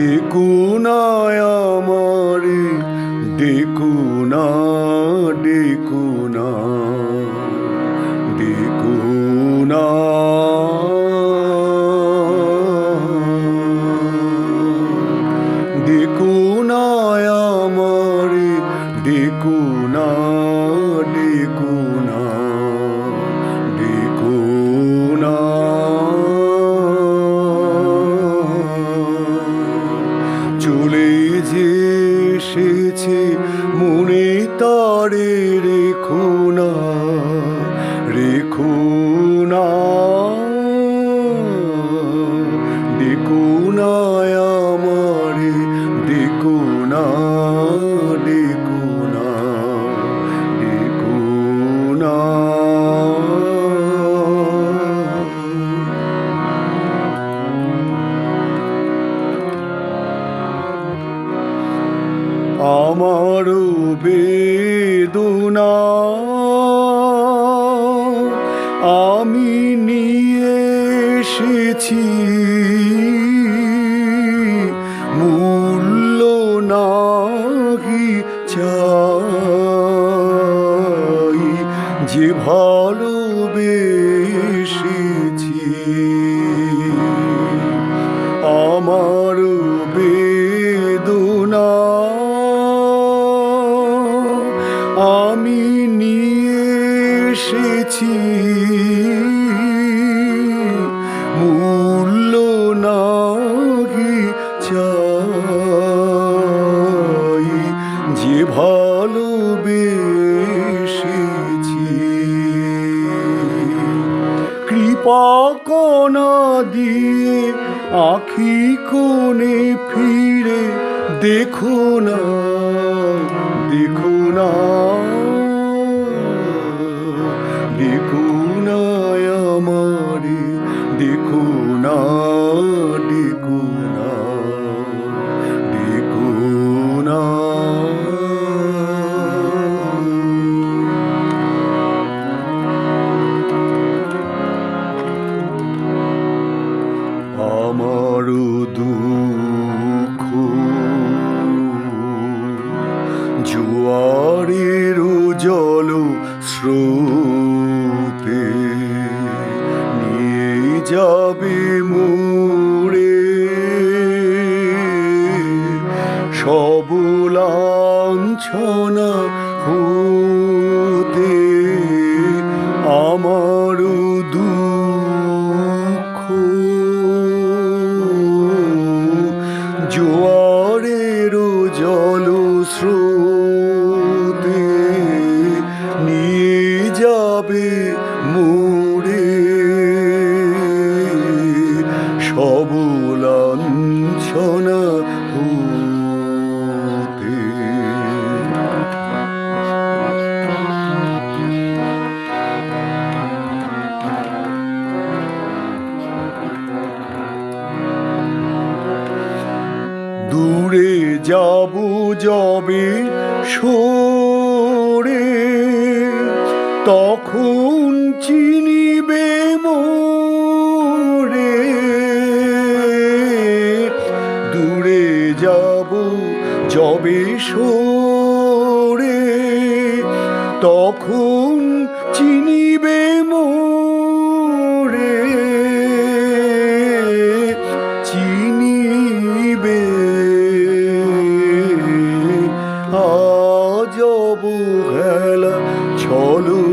দেখুনায় আমারে দেখুনা দেখুনা দেখুনা চলে যে এসেছে মনে তারে রেখো না রেখো না। দেখো না আমারে দেখো না আমার বেদনা। আমি নিয়ে এসেছি মূল্য নাহি যে আমি নিয়ে এসেছি। মূল্য নাহি চাই। যে ভালোবেসেছি। কৃপা কণা দিয়ে আখি কোণে ফিরে দেখো না। দেখো না দেখো জল স্রোতে নিয়ে যাবে মোড়ে সবলাঞ্ছনা হতে আমার দুঃখ। জোয়ারের জল স্রোতে দূরে যাব যবে সরে। তখন চিনিবে মোরে। দূরে যাব যবে সরে। তখন চিনিবে মোরে। অবহেলা ছলনা